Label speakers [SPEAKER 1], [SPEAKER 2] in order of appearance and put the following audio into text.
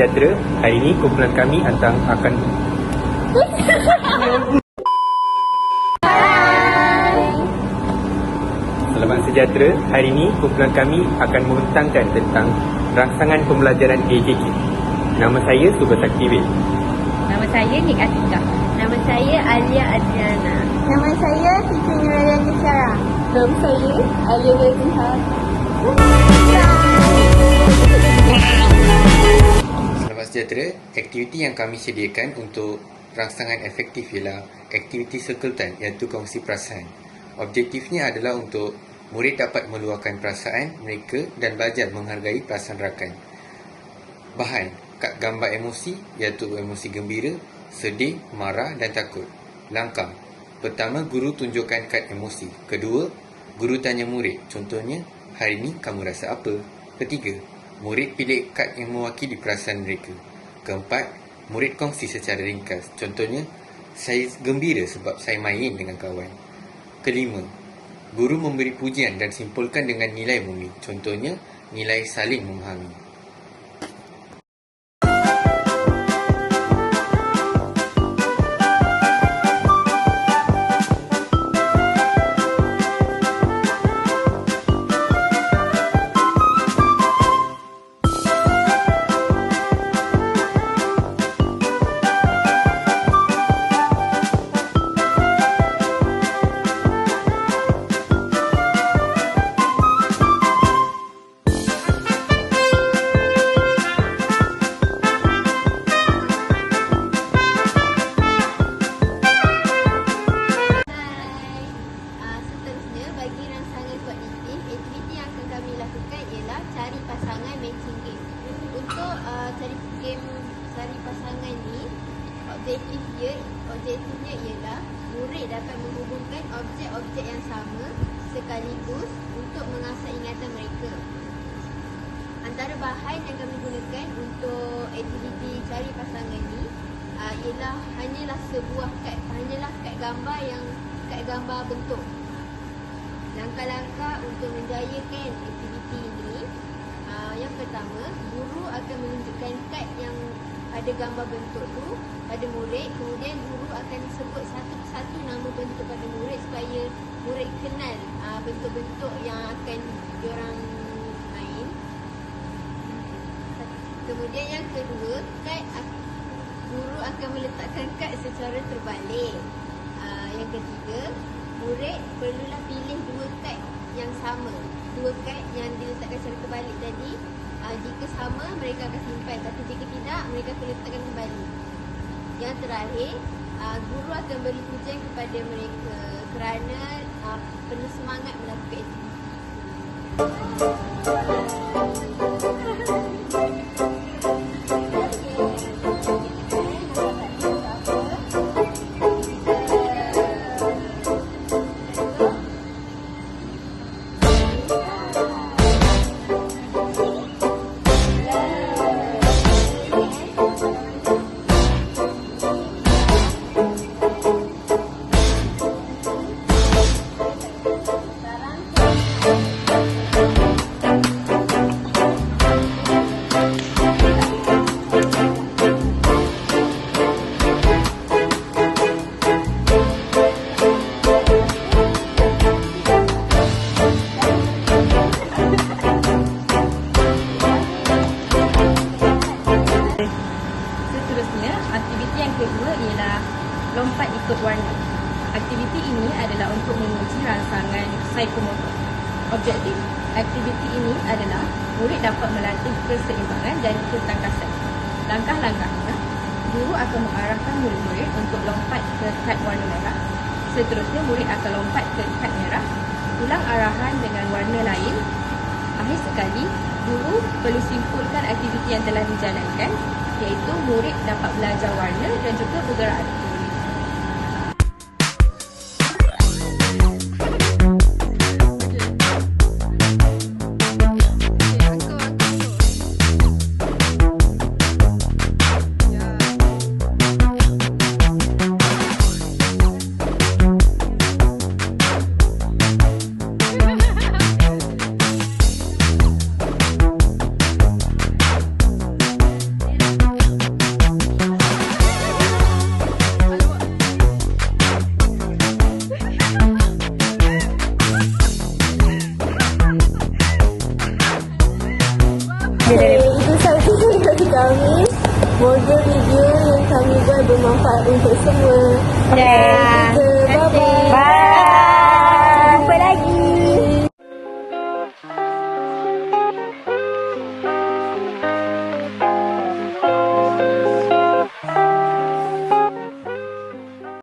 [SPEAKER 1] sejahtera. Hari ini kumpulan kami antang akan Selamat sejahtera. Hari ini kumpulan kami akan membentangkan tentang rangsangan pembelajaran AJK. Nama saya Subasakti Wil.
[SPEAKER 2] Nama saya Nik Atika. Nama saya Alia Adriana.
[SPEAKER 3] Nama saya Siti Nuralian Syara.
[SPEAKER 2] Nama saya Alia Waziha.
[SPEAKER 1] Selamat sejahtera. Aktiviti yang kami sediakan untuk rangsangan efektif ialah aktiviti time iaitu kongsi perasaan. Objektifnya adalah untuk murid dapat meluahkan perasaan mereka dan belajar menghargai perasaan rakan. Bahan, kad gambar emosi iaitu emosi gembira, sedih, marah dan takut. Langkah, pertama guru tunjukkan kad emosi. Kedua, guru tanya murid, contohnya, hari ini kamu rasa apa? Ketiga, murid pilih kad yang mewakili perasaan mereka. Keempat, murid kongsi secara ringkas. Contohnya, saya gembira sebab saya main dengan kawan. Kelima, guru memberi pujian dan simpulkan dengan nilai murni. Contohnya, nilai saling memahami.
[SPEAKER 2] Objektif dia, objektifnya ialah murid dapat menghubungkan objek-objek yang sama sekaligus untuk mengasah ingatan mereka. Antara bahan yang kami gunakan untuk aktiviti cari pasangan ni uh, ialah hanyalah sebuah kad, hanyalah kad gambar yang kad gambar bentuk. Langkah-langkah untuk menjayakan aktiviti ini uh, yang pertama, guru akan menunjukkan kad yang ada gambar bentuk tu pada murid, kemudian guru akan sebut satu persatu nama bentuk pada murid supaya murid kenal uh, bentuk-bentuk yang akan diorang main. Kemudian yang kedua, kad guru akan meletakkan kad secara terbalik. Uh, yang ketiga, murid perlulah pilih dua kad yang sama. Dua kad yang diletakkan secara terbalik tadi, uh, jika sama mereka akan simpan tapi jika tidak mereka akan letakkan kembali. Yang terakhir, uh, guru akan beri pujian kepada mereka kerana uh, penuh semangat melakukan aktiviti.
[SPEAKER 4] Psikomotor. Objektif aktiviti ini adalah murid dapat melatih keseimbangan dan ketangkasan. Langkah-langkahnya, guru akan mengarahkan murid-murid untuk lompat ke kad warna merah. Seterusnya, murid akan lompat ke kad merah. Ulang arahan dengan warna lain. Akhir sekali, guru perlu simpulkan aktiviti yang telah dijalankan iaitu murid dapat belajar warna dan juga bergerak
[SPEAKER 3] itu saja dari kami. Moga video yang kami buat bermanfaat untuk semua.
[SPEAKER 5] Ya.
[SPEAKER 3] Bye-bye.
[SPEAKER 5] Bye.